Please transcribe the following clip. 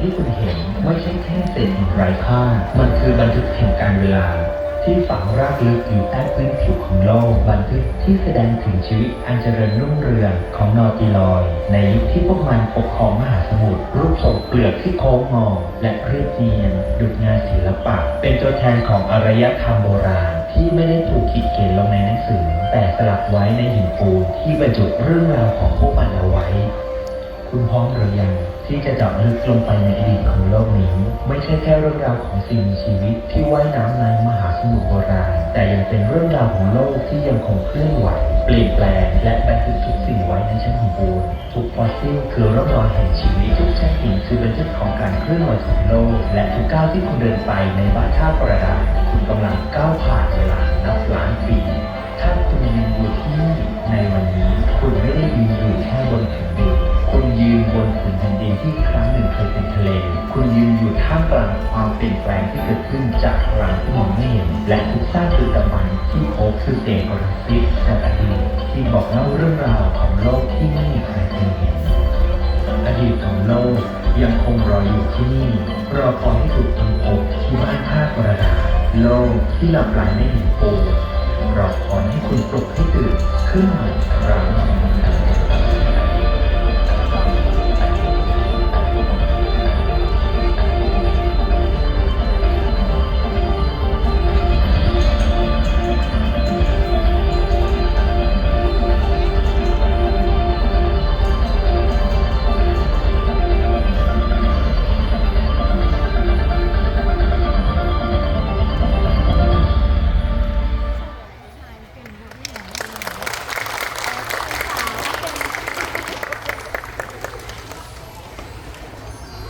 ที่คุณเห็นไม่ใช่แค่เศษหินไร้ค่า มันคือบันทึกแห่งการเวลา ที่ฝังรากลึกอยู่ใต้พื้นผิวของโลก บันทึกที่แสดงถึงชีวิตอันเจริญรุ่งเรืองของนอร์ติลอย ในยุคที่พวกมันปกครองมหาสมุทรรูปทรงเปลือกที่โค้งงอและเรียบเนียนดุจงานศิลปะ เป็นตัวแทนของอารยธรรมโบราณที่ไม่ได้ถูกขีดเขียนลงในหนังสือ แต่สลักไว้ในหินปูนที่บรรจุเรื่องราวของพวกมันเอาไว้ คุณพร้อมหรือยังที่จะเจาะลึกลงไปในอดีตของโลกนี้ ไม่ใช่แค่เรื่องราวของสิ่งมีชีวิตที่ว่ายน้ำในมหาสมุทรโบราณ แต่ยังเป็นเรื่องราวของโลกที่ยังคงเคลื่อนไหว เปลี่ยนแปลง และบันทึกทุกสิ่งไว้ในชั้นหินปูนทุกฟอสซิลคือร่องรอยแห่งชีวิตทุกแท่งหินคือบันทึกของการเคลื่อนไหวของโลก และทุกก้าวที่คุณเดินไปในบาท่าประดา ที่ครั้งหนึ่งเคยเป็นทะเล คุณยืนอยู่ท่ามกลางความเปลี่ยนแปลงที่เกิดขึ้นจากพลังที่มองไม่เห็น และทุกสร้างคือตะมันที่พบคือเศษกระซิบจากอดีตที่บอกเล่าเรื่องราวของโลกที่ไม่มีใครเคยเห็น อดีตของโลกยังคงรออยู่ที่นี่ รอคอยให้ถูกค้นพบที่บ้านท่ากระดาษโลกที่หลับไหลในหินปูรอคอยให้คุณปลุกให้ตื่นขึ้นมา